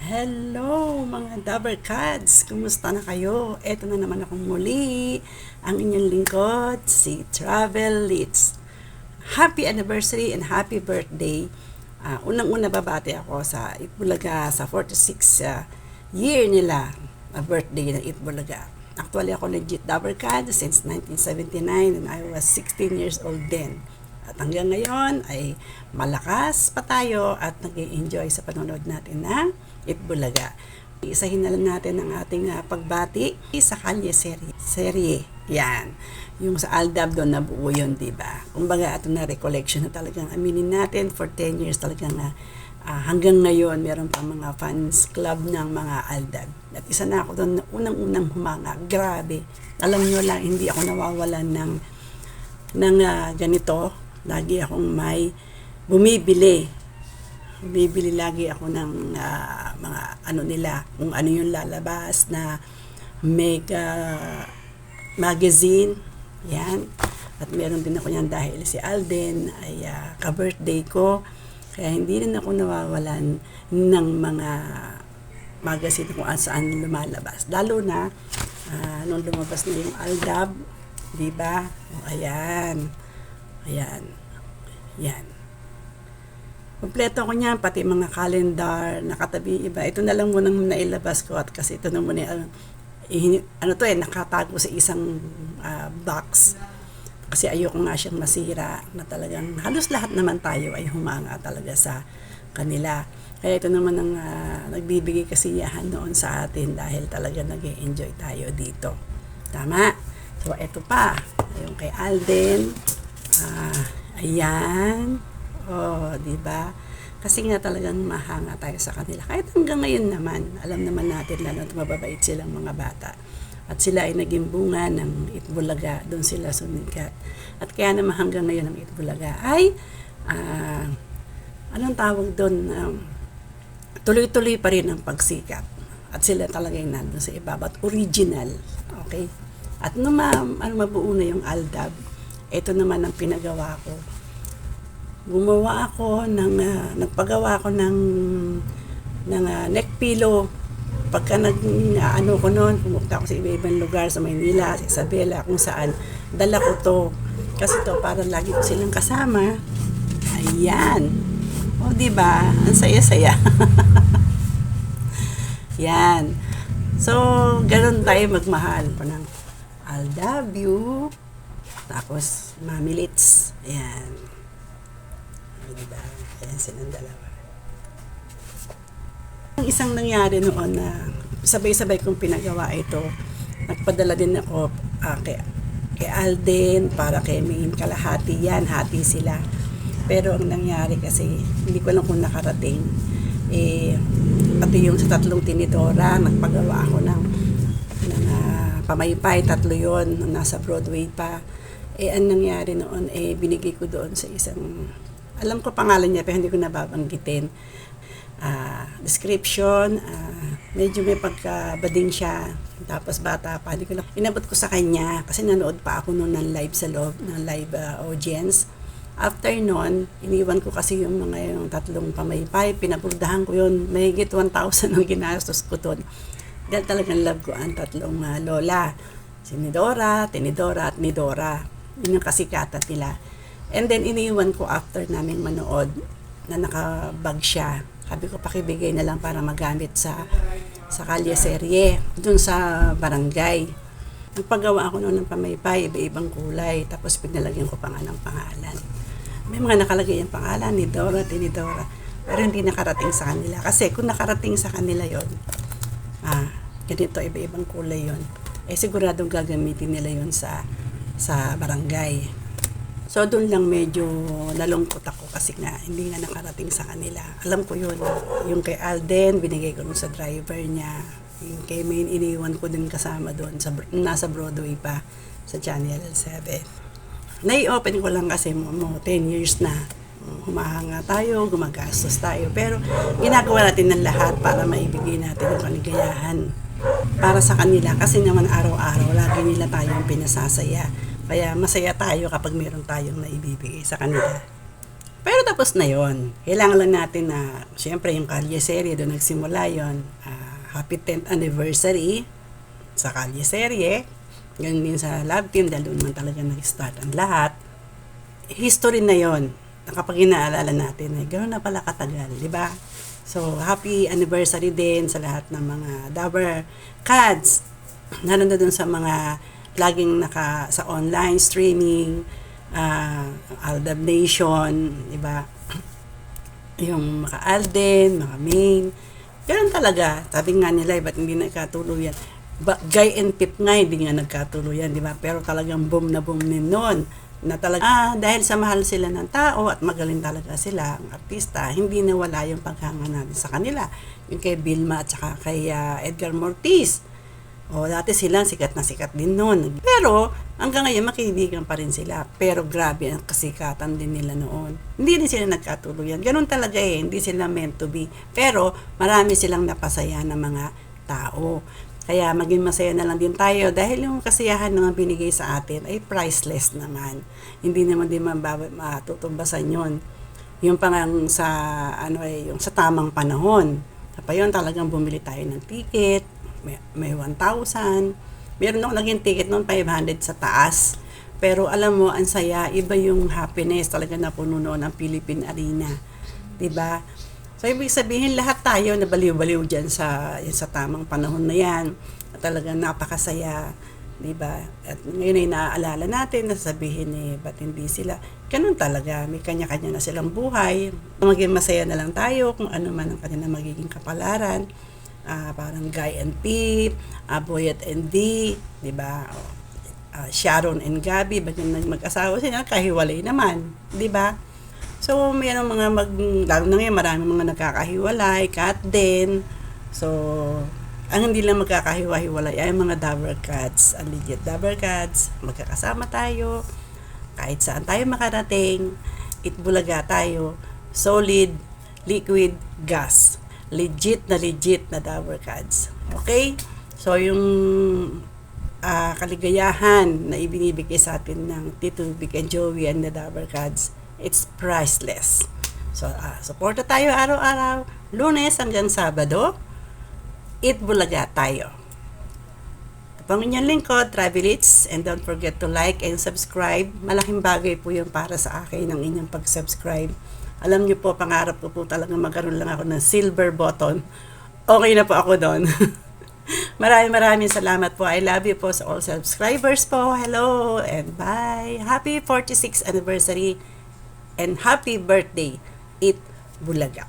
Hello mga Dabber Cats! Kumusta na kayo? Eto na naman akong muli, ang inyong lingkod, si Travel Leads. Happy anniversary and happy birthday. Ah, unang-una babati ako sa Itbulaga sa 46 ah, year nila na birthday ng Itbulaga. Actually ako legit Dabber Cat since 1979 and I was 16 years old then. At hanggang ngayon ay malakas pa tayo at nag enjoy sa panonood natin ng Itbulaga. Isahin na lang natin ang ating uh, pagbati sa Kalye serye. Serye. Yan. Yung sa Aldab doon nabuo yun, di ba? Kumbaga, ito na recollection na talagang aminin natin for 10 years talagang na uh, hanggang ngayon meron pa mga fans club ng mga Aldab. At isa na ako doon unang-unang humanga. Grabe. Alam nyo lang, hindi ako nawawalan ng ng uh, ganito. Lagi akong may bumibili bibili lagi ako ng uh, mga ano nila, kung ano yung lalabas na mega magazine. Yan. At meron din ako yan dahil si Alden ay uh, ka-birthday ko. Kaya hindi rin ako nawawalan ng mga magazine kung saan lumalabas. Lalo na uh, nung lumabas na yung Aldab, di ba? O, ayan. Ayan. Yan. Kompleto ko niyan, pati mga calendar, nakatabi iba. Ito na lang muna nailabas ko at kasi ito na muna, uh, ano to eh, nakatago sa isang uh, box. Kasi ayoko nga siyang masira na talagang halos lahat naman tayo ay humanga talaga sa kanila. Kaya ito naman ang uh, nagbibigay kasiyahan noon sa atin dahil talaga nag enjoy tayo dito. Tama? So, ito pa. Yung kay Alden. Uh, ayan. Oh, di ba? Kasi nga talagang mahanga tayo sa kanila. Kahit hanggang ngayon naman, alam naman natin lalo at mababait silang mga bata. At sila ay naging bunga ng Itbulaga. Doon sila sumikat. At kaya naman hanggang ngayon ang Itbulaga ay, uh, anong tawag doon? Um, tuloy-tuloy pa rin ang pagsikat. At sila talaga yung nandun sa ibaba. At original. Okay? At nung ma, ano, mabuo na yung Aldab, ito naman ang pinagawa ko. Gumawa ako ng uh, nagpagawa ako ng ng uh, neck pillow. Pagka nag uh, ano ko noon pumunta ako sa iba-ibang lugar sa Maynila sa Isabela kung saan dala ko to. Kasi to para lagi ko silang kasama. Ayan. O di ba? Ang saya-saya. Yan. So ganun tayo magmahal. Ko ng I love you tapos mamilits ayan diba? Ayan silang dalawa. Ang isang nangyari noon na sabay-sabay kong pinagawa ito, nagpadala din ako uh, kay, kay Alden para kay Main kalahati yan, hati sila. Pero ang nangyari kasi, hindi ko lang kung nakarating, eh, pati yung sa tatlong tinidora, nagpagawa ako ng, ng uh, pamaypay, tatlo yon nasa Broadway pa. Eh, ang nangyari noon, eh, binigay ko doon sa isang alam ko pangalan niya pero hindi ko nababanggitin. Uh, description, uh, medyo may pagkabading siya. Tapos bata pa, hindi ko lang, inabot ko sa kanya kasi nanood pa ako noon ng live sa loob, ng live uh, audience. After noon, iniwan ko kasi yung mga yung tatlong pamaypay, pinapurdahan ko yun, mahigit 1,000 ang ginastos ko doon. Dahil talagang love ko ang tatlong uh, lola. Si Nidora, Tinidora at Midora. Yun ang kasikatan nila. And then, iniwan ko after namin manood na nakabag siya. Sabi ko, pakibigay na lang para magamit sa sa kalye serye, dun sa barangay. Nagpagawa ako noon ng pamaypay, iba-ibang kulay, tapos pinalagyan ko pa nga ng pangalan. May mga nakalagay yung pangalan ni Dora, ni Dora, pero hindi nakarating sa kanila. Kasi kung nakarating sa kanila yon ah, ganito, iba-ibang kulay yon eh siguradong gagamitin nila yon sa sa barangay. So doon lang medyo nalungkot ako kasi nga hindi nga nakarating sa kanila. Alam ko yun. Yung kay Alden, binigay ko sa driver niya. Yung kay Main, iniwan ko din kasama doon. Sa, nasa Broadway pa sa Channel 7. Nai-open ko lang kasi mo, mo 10 years na. Humahanga tayo, gumagastos tayo. Pero ginagawa natin ng lahat para maibigay natin yung kaligayahan para sa kanila. Kasi naman araw-araw, lagi nila tayong pinasasaya kaya masaya tayo kapag meron tayong naibibigay sa kanila. Pero tapos na yon. Kailangan lang natin na, siyempre yung Kalye Serie, doon nagsimula yon. Ah, happy 10th anniversary sa Kalye Serie. Ganun din sa love team, dahil doon naman talaga nag-start ang lahat. History na yon. Kapag inaalala natin, eh, gano'n na pala katagal, di ba? So, happy anniversary din sa lahat ng mga Dabber Cads. Nanonood dun sa mga laging naka sa online streaming, uh, Aldab Nation, di ba? Yung mga Alden, mga Main. Ganun talaga. Sabi nga nila, eh, ba't hindi nagkatuluyan? Ba, Guy and Pip nga, hindi nga nagkatuluyan, di ba? Pero talagang boom na boom din noon na talaga, ah, dahil sa mahal sila ng tao at magaling talaga sila, ang artista, hindi nawala yung paghanga natin sa kanila. Yung kay Vilma at saka kay uh, Edgar Mortiz. O, dati sila sikat na sikat din noon. Pero, hanggang ngayon, makibigan pa rin sila. Pero grabe ang kasikatan din nila noon. Hindi din sila nagkatuluyan. Ganun talaga eh, hindi sila meant to be. Pero, marami silang napasaya ng mga tao. Kaya maging masaya na lang din tayo dahil yung kasiyahan na binigay sa atin ay priceless naman. Hindi naman din matutumbasan yon. Yung pangang sa ano ay yung sa tamang panahon. Tapos yun talagang bumili tayo ng ticket, may, may 1,000. Meron ako naging ticket noon 500 sa taas. Pero alam mo, ang saya, iba yung happiness talaga na puno noon ang Philippine Arena. 'Di ba? So, ibig sabihin, lahat tayo na baliw-baliw dyan sa, yan sa tamang panahon na yan. At talagang napakasaya, di ba? At ngayon ay naaalala natin na sabihin eh, ba't hindi sila? Ganun talaga, may kanya-kanya na silang buhay. Maging masaya na lang tayo kung ano man ang kanilang magiging kapalaran. Uh, parang Guy and Pip, uh, Boyet and D, di ba? Uh, Sharon and Gabby, ba't yung mag-asawa sila, kahiwalay naman, di ba? So, mayroong mga mag, lalo na ngayon, maraming mga nagkakahiwalay, cat din. So, ang hindi lang magkakahiwa-hiwalay ay mga dabber cats, ang legit dabber cats, magkakasama tayo, kahit saan tayo makarating, itbulaga tayo, solid, liquid, gas. Legit na legit na dabber cats. Okay? So, yung uh, kaligayahan na ibinibigay sa atin ng Tito Vic and Joey and the Dabber Cats, it's priceless. So, uh, suporta tayo araw-araw, lunes hanggang sabado, eat bulaga tayo. Kapang inyong lingkod, Travelits, and don't forget to like and subscribe. Malaking bagay po yung para sa akin ng inyong pag-subscribe. Alam niyo po, pangarap ko po talaga magkaroon lang ako ng silver button. Okay na po ako doon. maraming maraming salamat po. I love you po sa all subscribers po. Hello and bye. Happy 46th anniversary and happy birthday, It Bulaga.